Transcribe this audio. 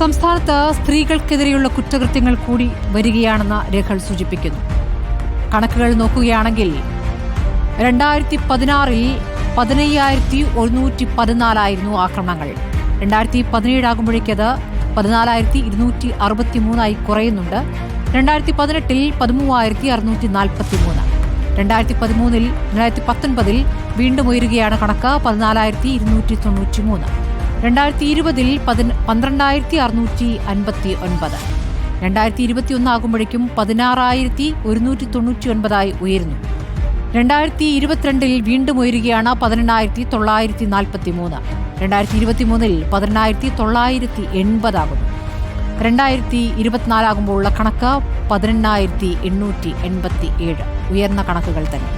സംസ്ഥാനത്ത് സ്ത്രീകൾക്കെതിരെയുള്ള കുറ്റകൃത്യങ്ങൾ കൂടി വരികയാണെന്ന് രേഖകൾ സൂചിപ്പിക്കുന്നു. കണക്കുകൾ നോക്കുകയാണെങ്കിൽ രണ്ടായിരത്തി പതിനാറിൽ പതിനയ്യായിരത്തി ഒരുന്നൂറ്റി പതിനാലായിരുന്നു ആക്രമണങ്ങൾ. രണ്ടായിരത്തി പതിനേഴാകുമ്പോഴേക്കത് പതിനാലായിരത്തി ഇരുന്നൂറ്റി അറുപത്തി മൂന്നായി കുറയുന്നുണ്ട്. രണ്ടായിരത്തി പതിനെട്ടിൽ പതിമൂവായിരത്തി അറുന്നൂറ്റി നാൽപ്പത്തി മൂന്ന് രണ്ടായിരത്തി പതിമൂന്നിൽ രണ്ടായിരത്തി പത്തൊൻപതിൽ വീണ്ടും ഉയരുകയാണ് കണക്ക് പതിനാലായിരത്തി ഇരുന്നൂറ്റി തൊണ്ണൂറ്റി മൂന്ന് രണ്ടായിരത്തി ഇരുപതിൽ പതിന പന്ത്രണ്ടായിരത്തി അറുന്നൂറ്റി അൻപത്തി ഒൻപത് രണ്ടായിരത്തി ഇരുപത്തി ഒന്നാകുമ്പോഴേക്കും പതിനാറായിരത്തി ഒരുന്നൂറ്റി തൊണ്ണൂറ്റി ഒൻപതായി ഉയരുന്നു. രണ്ടായിരത്തി ഇരുപത്തിരണ്ടിൽ വീണ്ടും ഉയരുകയാണ് പതിനെണ്ണായിരത്തി തൊള്ളായിരത്തി നാൽപ്പത്തി മൂന്ന് രണ്ടായിരത്തി ഇരുപത്തി മൂന്നിൽ പതിനെണ്ണായിരത്തി തൊള്ളായിരത്തി എൺപതാകുന്നു രണ്ടായിരത്തി ഇരുപത്തിനാലാകുമ്പോഴുള്ള കണക്ക് പതിനെണ്ണായിരത്തി എണ്ണൂറ്റി എൺപത്തി ഏഴ് ഉയർന്ന കണക്കുകൾ തന്നെ.